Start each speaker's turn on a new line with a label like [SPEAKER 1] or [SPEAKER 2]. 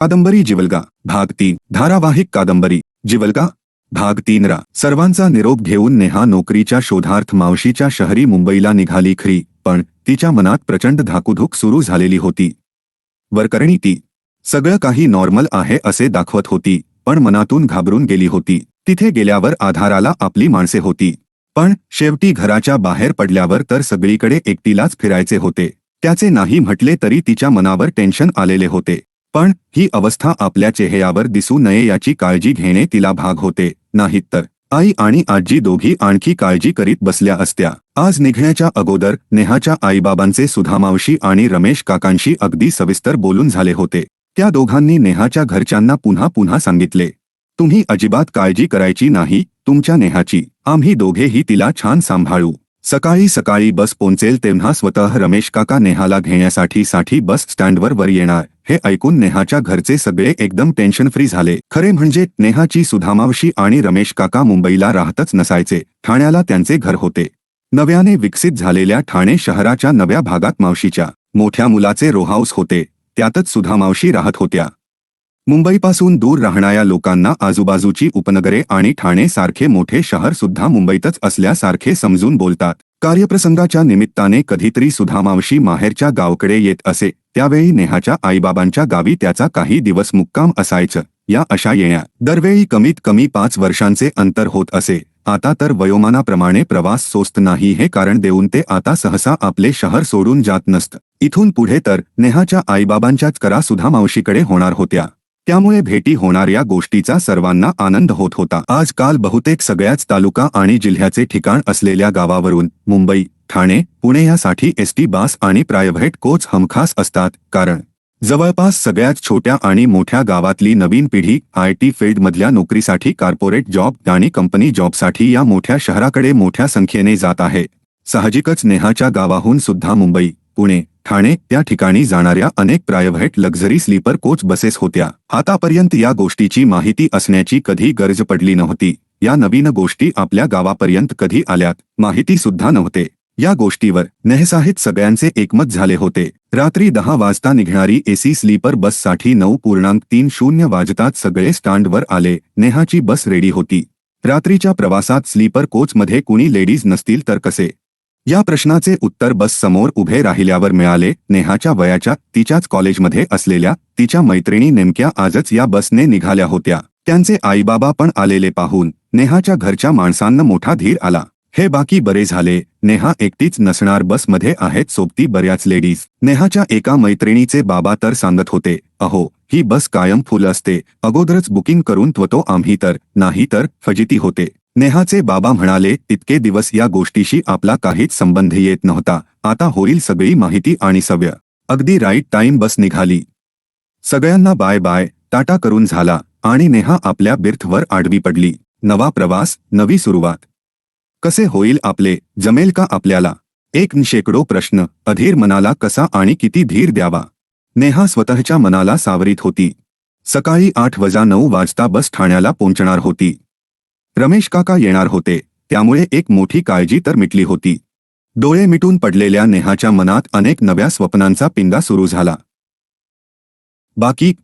[SPEAKER 1] कादंबरी जिवलगा भाग तीन धारावाहिक कादंबरी जिवलगा भाग तीन रा सर्वांचा निरोप घेऊन नेहा नोकरीच्या शोधार्थ मावशीच्या शहरी मुंबईला निघाली खरी पण तिच्या मनात प्रचंड धाकुधूक सुरू झालेली होती. वरकरणी ती सगळं काही नॉर्मल आहे असे दाखवत होती पण मनातून घाबरून गेली होती. तिथे गेल्यावर आधाराला आपली माणसे होती. पण शेवटी घराच्या बाहेर पडल्यावर तर सगळीकडे एकटीलाच फिरायचे होते. त्याचे नाही म्हटले तरी तिच्या मनावर टेन्शन आलेले होते. पण ही अवस्था आपल्या चेहऱ्यावर दिसू नये याची काळजी घेणे तिला भाग होते. नाहीत तर आई आणि आजी दोघी आणखी काळजी करीत बसल्या असत्या. आज निघण्याच्या अगोदर नेहाच्या आईबाबांचे सुधामावशी आणि रमेश काकांशी अगदी सविस्तर बोलून झाले होते. त्या दोघांनी नेहाच्या घरच्यांना पुन्हा पुन्हा सांगितले तुम्ही अजिबात काळजी करायची नाही तुमच्या नेहाची. आम्ही दोघेही तिला छान सांभाळू. सकाळी सकाळी बस पोहोचेल तेव्हा स्वतः रमेश काका नेहाला घेण्यासाठी साठी बस स्टँडवर वर येणार. हे ऐकून नेहाच्या घरचे सगळे एकदम टेन्शन फ्री झाले. खरे म्हणजे नेहाची सुधामावशी आणि रमेश काका मुंबईला राहतच नसायचे. ठाण्याला त्यांचे घर होते. नव्याने विकसित झालेल्या ठाणे शहराच्या नव्या भागात मावशीच्या. मोठ्या मुलाचे रोहाऊस होते. त्यातच सुधामावशी राहत होत्या. मुंबईपासून दूर राहणाऱ्या लोकांना आजूबाजूची उपनगरे आणि ठाणे सारखे मोठे शहर सुद्धा मुंबईतच असल्यासारखे समजून बोलतात. कार्यप्रसंगाच्या निमित्ताने कधीतरी सुधामावशी माहेरच्या गावकडे येत असे त्यावेळी नेहाच्या आईबाबांच्या गावी त्याचा काही दिवस मुक्काम असायचं या अशा येण्या. दरवेळी कमीत कमी पाच वर्षांचे अंतर होत असे. आता तर वयोमानाप्रमाणे प्रवास सोस्त नाही हे कारण देऊन ते आता सहसा आपले शहर सोडून जात नसत. इथून पुढे तर नेहाच्या आईबाबांच्याच करा सुधा मावशीकडे होणार होत्या. त्यामुळे भेटी होणाऱ्या गोष्टीचा सर्वांना आनंद होत होता. आजकाल बहुतेक सगळ्याच तालुका आणि जिल्ह्याचे ठिकाण असलेल्या गावावरून मुंबई ठाणे पुणे यासाठी एसटी बस आणि प्रायव्हेट कोच हमखास असतात. कारण जवळपास सगळ्याच छोट्या आणि मोठ्या गावातली नवीन पिढी आय टी फील्डमधल्या नोकरीसाठी कॉर्पोरेट जॉब आणि कंपनी जॉबसाठी या मोठ्या शहराकडे मोठ्या संख्येने जात आहे. साहजिकच नेहाच्या गावाहून सुद्धा मुंबई पुणे ठाणे या ठिकाणी जाणाऱ्या अनेक private luxury sleeper coach buses होत्या. आतापर्यंत या गोष्टीची माहिती असण्याची कधी गरज पडली नव्हती. या नवीन गोष्टी आपल्या गावापर्यंत कधी आल्यात माहिती सुद्धा नव्हते. या गोष्टीवर नेहसाहित सगळ्यांचे एकमत झाले होते. रात्री दहा वाजता निघणारी एसी स्लीपर बससाठी नऊ पूर्णांक तीन शून्य वाजतात सगळे स्टँडवर आले. नेहाची बस रेडी होती. रात्रीच्या प्रवासात स्लीपर कोचमध्ये कुणी लेडीज नसतील तर कसे? या प्रश्नाचे उत्तर बस समोर उभे राहिल्यावर मिळाले. नेहाच्या वयाच्या तिच्याच कॉलेजमध्ये असलेल्या तिच्या मैत्रिणी नेमक्या आजच या बसने निघाल्या होत्या. त्यांचे आईबाबा पण आलेले पाहून नेहाच्या घरच्या माणसांना मोठा धीर आला. हे बाकी बरे झाले. नेहा एकटीच नसणार बसमध्ये आहेत सोबती बऱ्याच लेडीज. नेहाच्या एका मैत्रिणीचे बाबा तर सांगत होते अहो ही बस कायम फुल असते. अगोदरच बुकिंग करून त्वतो आम्ही तर नाही तर फजिती होते. नेहाचे बाबा म्हणाले तितके दिवस या गोष्टीशी आपला काहीच संबंध येत नव्हता. आता होईल सगळी माहिती आणि सव्य. अगदी राईट टाइम बस निघाली. सगळ्यांना बाय बाय टाटा करून झाला आणि नेहा आपल्या बिर्थवर आडवी पडली. नवा प्रवास नवी सुरुवात. कसे होईल आपले? जमेल का आपल्याला? एक शेकडो प्रश्न. अधीर मनाला कसा आणि किती धीर द्यावा? नेहा स्वतःच्या मनाला सावरीत होती. सकाळी आठ वजा नऊ वाजता बस ठाण्याला पोहोचणार होती. रमेश काका येणार होते. त्यामुळे एक मोठी काळजी तर मिटली होती. डोळे मिटून पडलेल्या नेहाच्या मनात अनेक नव्या स्वप्नांचा पिंगा सुरू झाला. बाकी